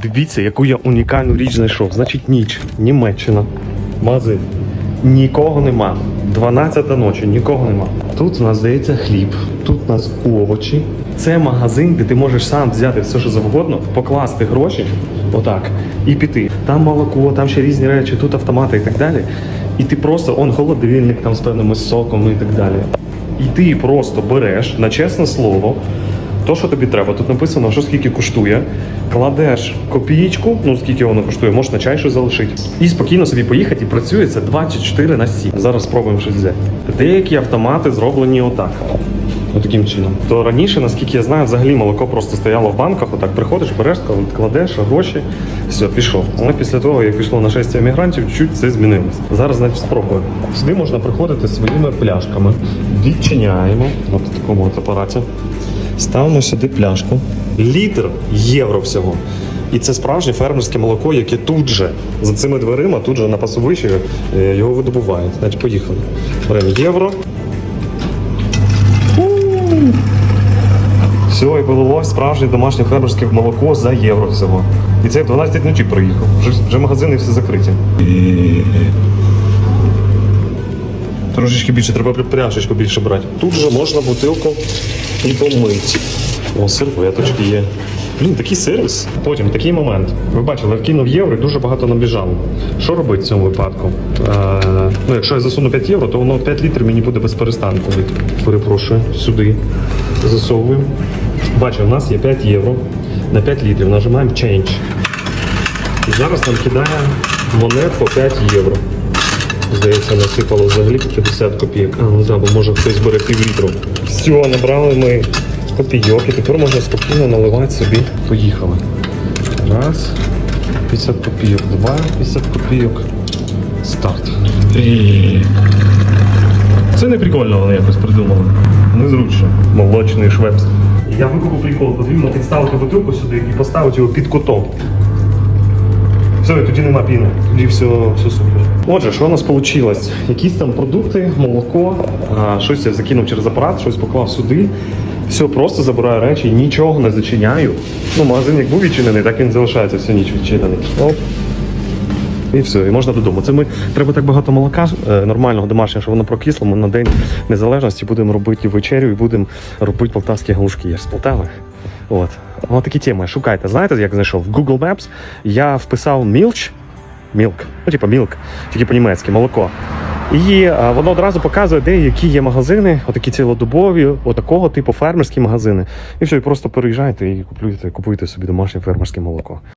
Дивіться, яку я унікальну річ знайшов. Значить, ніч, Німеччина, магазин. Нікого нема. 12 ночі, нікого нема. Тут у нас здається хліб, тут у нас овочі. Це магазин, де ти можеш сам взяти все, що завгодно, покласти гроші, отак, і піти. Там молоко, там ще різні речі, тут автомати і так далі. І ти просто он холодильник там з певними соками і так далі. І ти просто береш на чесне слово. То, що тобі треба, тут написано, що скільки коштує. Кладеш копієчку, ну скільки воно коштує, можеш на чай щось залишити. І спокійно собі поїхати і працює це 24 на 7. Зараз спробуємо щось взяти. Деякі автомати зроблені отак. Отаким чином. То раніше, наскільки я знаю, взагалі молоко просто стояло в банках, отак приходиш, береш, кладеш гроші, все, пішов. Але після того, як пішло нашестя емігрантів, чуть це змінилось. Зараз, значить, спробуємо. Сюди можна приходити своїми пляшками. Відчиняємо от в такому от апараті. Ставимо сюди пляшку. Літр євро всього. І це справжнє фермерське молоко, яке тут же за цими дверима, тут же на пасовищі е, його видобувають. Значить, поїхали. Беремо євро. Все, і полилось справжнє домашнє фермерське молоко за євро всього. І це в 12 ночі приїхав. Вже, вже магазини всі закриті. Трошечки більше, треба пряшечку більше брати. Тут же можна бутилку і помити. О, серветочки є. Блін, такий сервіс. Потім такий момент. Ви бачили, я вкинув євро і дуже багато набіжало. Що робити в цьому випадку? Е, ну, якщо я засуну 5 євро, то воно 5 літрів мені буде без перестанку. Перепрошую, сюди засовуємо. Бачу, у нас є 5 євро на 5 літрів. Нажимаємо Change. І зараз нам кидає монет по 5 євро. Здається, насипало взагалі 50 копійок. А, ну да, бо може хтось бере пів літру. Все, набрали ми копійок і тепер можна спокійно наливати собі. Поїхали. Раз, 50 копійок, два, 50 копійок. Старт. Це не прикольно вони якось придумали. Незручно. Молочний швепс. Я викупив прикол, потрібно підставити бутилку сюди і поставити його під кутом. Все, і тоді нема піни. Тоді все, все супер. Отже, що у нас вийшло? Якісь там продукти, молоко, а, щось я закинув через апарат, щось поклав сюди. Все, просто забираю речі, нічого не зачиняю. Ну, магазин як був відчинений, так він залишається всю ніч відчинений. Оп. І все, і можна додому. Це ми треба так багато молока е, нормального домашнього, щоб воно прокисло. Ми на день незалежності будемо робити вечерю і будемо робити полтавські галушки. Я ж з Полтави. От. Ось такі теми. Шукайте. Знаєте, як знайшов? В Google Maps я вписав milch, мілк, ну типу мілк, тільки по-німецьки, молоко. І а, воно одразу показує, де які є магазини, отакі цілодобові, отакого типу фермерські магазини. І все, і просто переїжджайте і купуєте, купуєте собі домашнє фермерське молоко.